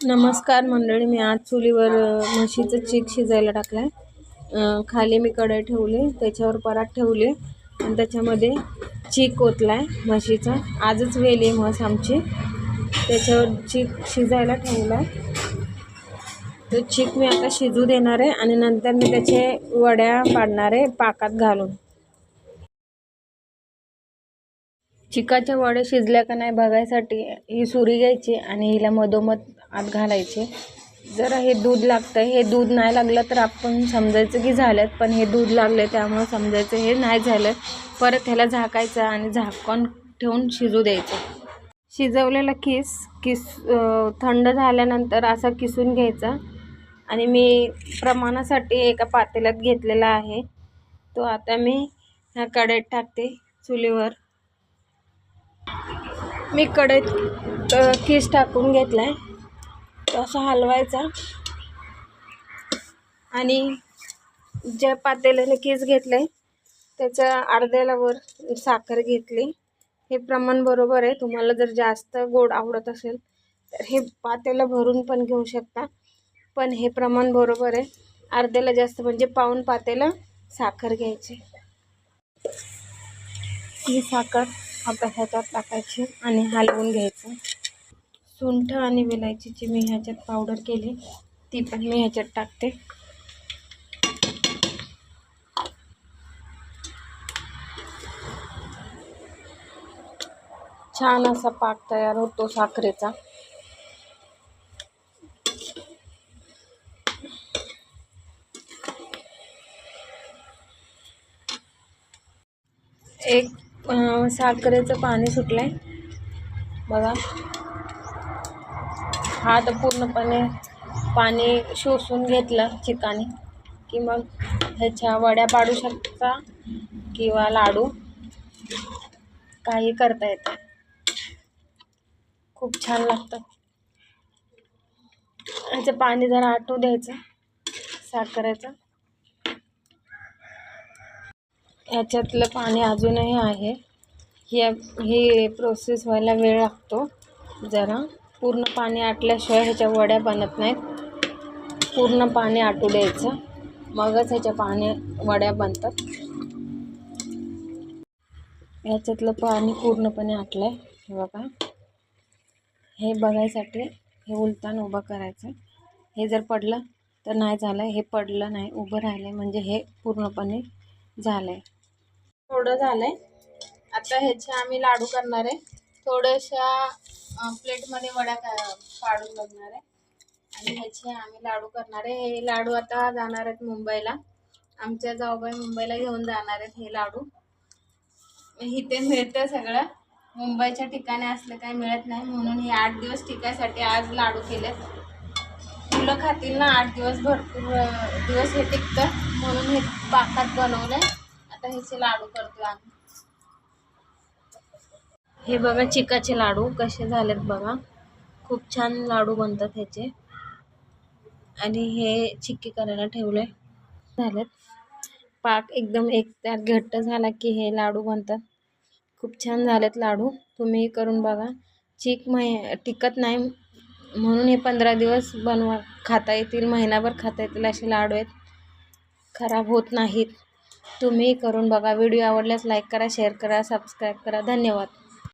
नमस्कार मंडळी मी आज चुलीवर म्हशीचं चीक शिजायला टाकलं आहे खाली मी कढई ठेवली त्याच्यावर परात ठेवले आणि त्याच्यामध्ये चीक ओतलाय म्हशीचा. आजच वेली म्हस आमची. त्याच्यावर चीक शिजायला ठेवलाय. तो चीक मी आता शिजू देणार आहे आणि नंतर मी त्याचे वड्या पाडणार आहे पाकात घालून. चिकाच्या वडे शिजल्या का नाही बघायसाठी ही सुरी घ्यायची आणि हिला मधोमध आत घालायचे. जरा हे दूध लागतं हे दूध नाही लागलं तर आपण समजायचं की झालं पण हे दूध लागले त्यामुळे समजायचं हे नाही झालं. परत ह्याला झाकायचं आणि झाकण ठेवून शिजू द्यायचं. शिजवलेला किस किस थंड झाल्यानंतर असा किसून घ्यायचा. आणि मी प्रमाणासाठी एका पातेल्यात घेतलेला आहे. तो आता मी ह्या कढईत टाकते चुलीवर. मी कढईत किस टाकून घेतला आहे असा हलवायचा. आणि ज्या पातेल्याने केस घेतलं आहे त्याच्या अर्ध्याला वर साखर घेतली. हे प्रमाण बरोबर आहे. तुम्हाला जर जास्त गोड आवडत असेल तर हे पातेला भरून पण घेऊ शकता. पण हे प्रमाण बरोबर आहे. अर्ध्याला जास्त म्हणजे पाऊन पातेला साखर घ्यायची. ही साखर आता ह्याच्यात टाकायची आणि हलवून घ्यायचं. सुंठ आणि विलायचीची मी ह्याच्यात पावडर केली ती पण मी ह्याच्यात टाकते. छान असा पाक तयार होतो साखरेचा. एक साखरेचं पाणी सुटलंय. बघा. हा तर पूर्णपणे पाणी शोषून घेतलं चिकाने की मग ह्याच्या वड्या पाडू शकता किंवा लाडू. काही करता येतं. खूप छान लागतं. ह्याचं पाणी जरा आटू द्यायचं साखरेचं. ह्याच्यातलं पाणी अजूनही आहे. ही ही प्रोसेस व्हायला वेळ लागतो जरा. पूर्ण पाणी आटल्याशिवाय ह्याच्या वड्या बनत नाहीत. पूर्ण पाणी आटू द्यायचं. मगच ह्याच्या पाणी वड्या बनतात. ह्याच्यातलं पाणी पूर्णपणे आटलं आहे हे बघा. हे बघायसाठी हे उलतान उभं करायचं. हे जर पडलं तर नाही झालं हे पडलं नाही उभं राहिलं म्हणजे हे पूर्णपणे झालं आहे थोडं झालं आहे आता ह्याचे आम्ही लाडू करणार आहे. थोड्याशा प्लेटमध्ये वड्या का- काढून बघणार आहे. आणि ह्याचे आम्ही लाडू करणार आहे. हे लाडू आता जाणार आहेत मुंबईला. आमच्या जाऊबाई मुंबईला घेऊन जाणार आहेत हे लाडू. इथे मिळतं सगळं. मुंबईच्या ठिकाणी असलं काही मिळत नाही. म्हणून हे आठ दिवस टिकायसाठी आज लाडू केलेत. मुलं खातील ना आठ दिवस भरपूर दिवस हे टिकतं. म्हणून हे पाकात आहे आता ह्याचे लाडू करतो आम्ही. हे बघा चिकाचे लाडू कसे झालेत बघा. खूप छान लाडू बनतात ह्याचे. आणि हे चिक्की करायला ठेवले. झालेत. पाक एकदम एक त्यात घट्ट झाला की हे लाडू बनतात. खूप छान झालेत लाडू. तुम्ही करून बघा. चीक मै टिकत नाही. म्हणून हे पंधरा दिवस बनवा खाता येतील महिनाभर खाता येतील असे लाडू आहेत. खराब होत नाहीत. तुम्ही करून बघा. व्हिडिओ आवडल्यास लाईक करा शेअर करा सबस्क्राईब करा. धन्यवाद.